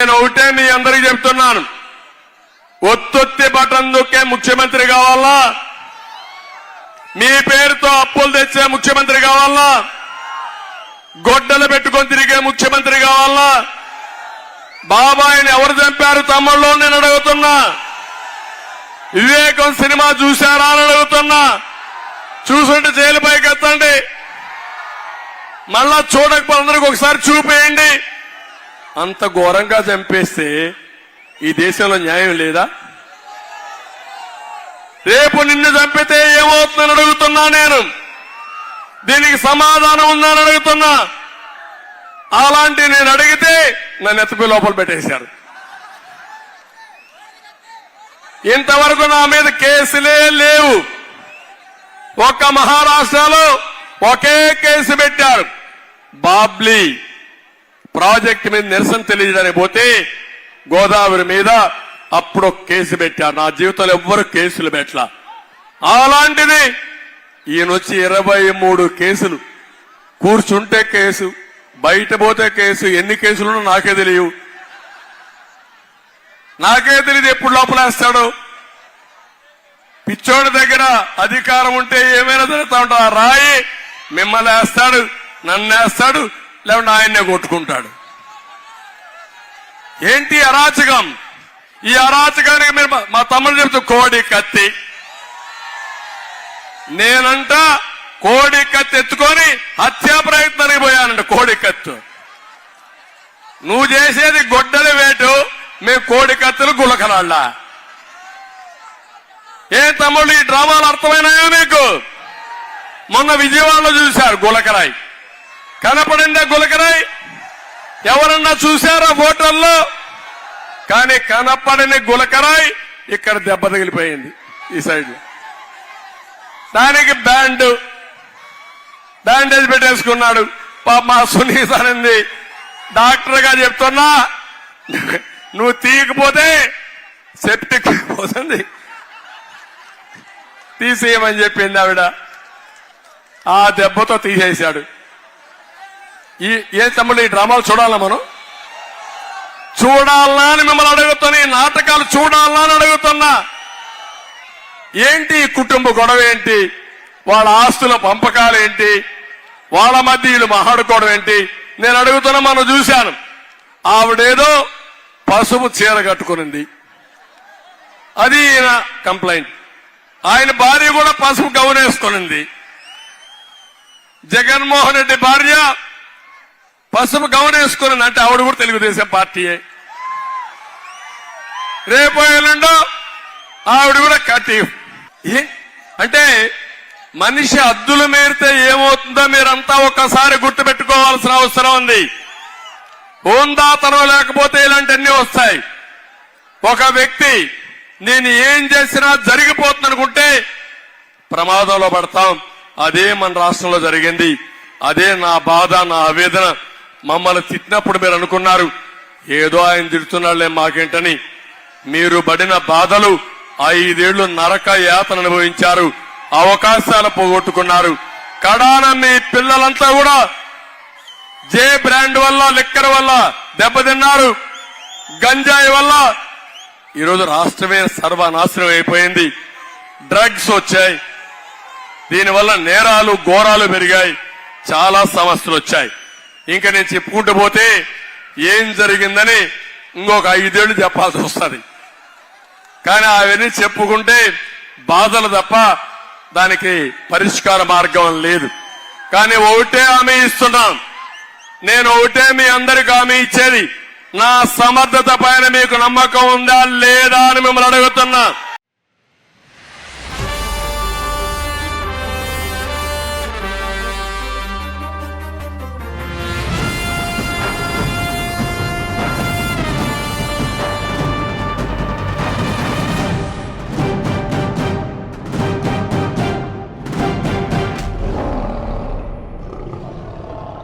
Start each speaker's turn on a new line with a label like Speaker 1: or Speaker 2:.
Speaker 1: నేను ఒకటే మీ అందరికి చెప్తున్నాను. ఒత్తొత్తి బటన్ దొక్కే ముఖ్యమంత్రి కావాలా? మీ పేరుతో అప్పులు తెచ్చే ముఖ్యమంత్రి కావాలా? గొడ్డలు పెట్టుకొని తిరిగే ముఖ్యమంత్రి కావాలా? బాబాయిని ఎవరు చంపారు తమ్ముళ్ళు నేను అడుగుతున్నా. వివేకం సినిమా చూశారా అని అడుగుతున్నా. చూసుంటే జైలు పైకి ఎత్తండి మళ్ళా చూడకపోతే అందరికి ఒకసారి చూపేయండి. అంత ఘోరంగా చంపేస్తే ఈ దేశంలో న్యాయం లేదా? రేపు నిన్ను చంపితే ఏమవుతుందని అడుగుతున్నా నేను. దీనికి సమాధానం ఉందని అడుగుతున్నా. అలాంటి నేను అడిగితే నన్ను ఎత్తపి లోపల పెట్టేశారు. ఇంతవరకు నా మీద కేసులే లేవు. ఒక్క మహారాష్ట్రలో ఒకే కేసు పెట్టారు. బాబ్లీ. ప్రాజెక్ట్ మీద నిరసన తెలియజేయడానికి పోతే గోదావరి మీద అప్పుడు కేసు పెట్టారు నా జీవితంలో ఎవ్వరు కేసులు పెట్టలా. అలాంటిది ఈయన వచ్చి ఇరవై మూడు కేసులు. కూర్చుంటే కేసు బయట పోతే కేసు ఎన్ని కేసులు నాకే తెలియవు. నాకే తెలియదు ఎప్పుడు లోపలేస్తాడు పిచ్చోడి దగ్గర అధికారం ఉంటే ఏమైనా జరుగుతూ ఉంటా రాయి మిమ్మల్ని వేస్తాడు నన్ను వేస్తాడు లేకుంటే ఆయన్నే కొట్టుకుంటాడు. ఏంటి అరాచకం? ఈ అరాచకానికి మీరు మా- తమ్ముడు చెప్తూ కోడి కత్తి. నేనంట కోడి కత్తి ఎత్తుకొని హత్యా ప్రయత్నానికి పోయానంట కోడి కత్తు. నువ్వు చేసేది గొడ్డలి వేటు మేము కోడి కత్తులు గులకరాళ్ళ. ఏ తమ్ముళ్ళు ఈ డ్రామాలు అర్థమైనాయో మీకు? మొన్న విజయవాడలో చూశారు గులకరాయి. కనపడిందా గులకరాయ్. ఎవరన్నా చూశారా ఫోటోల్లో? కానీ కనపడని గులకరాయ్ ఇక్కడ దెబ్బ తగిలిపోయింది ఈ సైడ్లో దానికి బ్యాండ్ బ్యాండేజ్ పెట్టేసుకున్నాడు. పాప మా సునీత అనింది డాక్టర్గా చెప్తున్నా నువ్వు తీయకపోతే సెప్టిక్ పోతుంది తీసేయమని చెప్పింది ఆవిడ. ఆ దెబ్బతో తీసేశాడు. ఈ ఏ తమ్ముడు ఈ డ్రామాలు చూడాలా మనం? చూడాలా అని మిమ్మల్ని అడుగుతున్నా ఈ నాటకాలు చూడాలా అని అడుగుతున్నా. ఏంటి ఈ కుటుంబ గొడవ ఏంటి? వాళ్ళ ఆస్తుల పంపకాలు ఏంటి? వాళ్ళ మధ్య వీళ్ళు మహాడుకోవడం ఏంటి? నేను అడుగుతున్నా మనం చూశాను. ఆవిడేదో పసుపు చీర కట్టుకునింది. అది ఈయన కంప్లైంట్. ఆయన భార్య కూడా పసుపు గౌనేసుకునింది జగన్మోహన్ రెడ్డి భార్య పసుపు గమనేసుకుని అంటే ఆవిడ కూడా తెలుగుదేశం పార్టీయే. రేపు ఎల్లుండో ఆవిడ కూడా కటీఫ్ అంటే మనిషి అద్దులు మేరితే ఏమవుతుందో మీరంతా ఒక్కసారి గుర్తుపెట్టుకోవాల్సిన అవసరం ఉంది. హోందాతనం లేకపోతే ఇలాంటివన్నీ వస్తాయి. ఒక వ్యక్తి నేను ఏం చేసినా జరిగిపోతుంది అనుకుంటే ప్రమాదంలో పడతాం. అదే మన రాష్ట్రంలో జరిగింది. అదే నా బాధ నా ఆవేదన. మమ్మల్ని తిట్టినప్పుడు మీరు అనుకున్నారు ఏదో ఆయన తిడుతున్నాళ్ళే మాకేంటని. మీరు పడిన బాధలు ఐదేళ్ళు నరక యాతన అనుభవించారు అవకాశాలు పోగొట్టుకున్నారు. కడాన మీ పిల్లలంతా కూడా జే బ్రాండ్ వల్ల లిక్కర్ వల్ల దెబ్బతిన్నారు. గంజాయి వల్ల. ఈరోజు రాష్ట్రమే సర్వనాశనం అయిపోయింది. డ్రగ్స్ వచ్చాయి. దీనివల్ల నేరాలు ఘోరాలు పెరిగాయి. చాలా సమస్యలు వచ్చాయి. ఇంకా నేను చెప్పుకుంటూ పోతే ఏం జరిగిందని ఇంకొక ఐదేళ్ళు చెప్పాల్సి వస్తుంది. కానీ అవన్నీ చెప్పుకుంటే బాధలు తప్ప దానికి పరిష్కార మార్గం లేదు. కానీ ఒకటే హామీ ఇస్తున్నాం. నేను ఒకటే మీ అందరికి హామీ ఇచ్చేది నా సమర్థత పైన మీకు నమ్మకం ఉందా లేదా అని మిమ్మల్ని అడుగుతున్నా.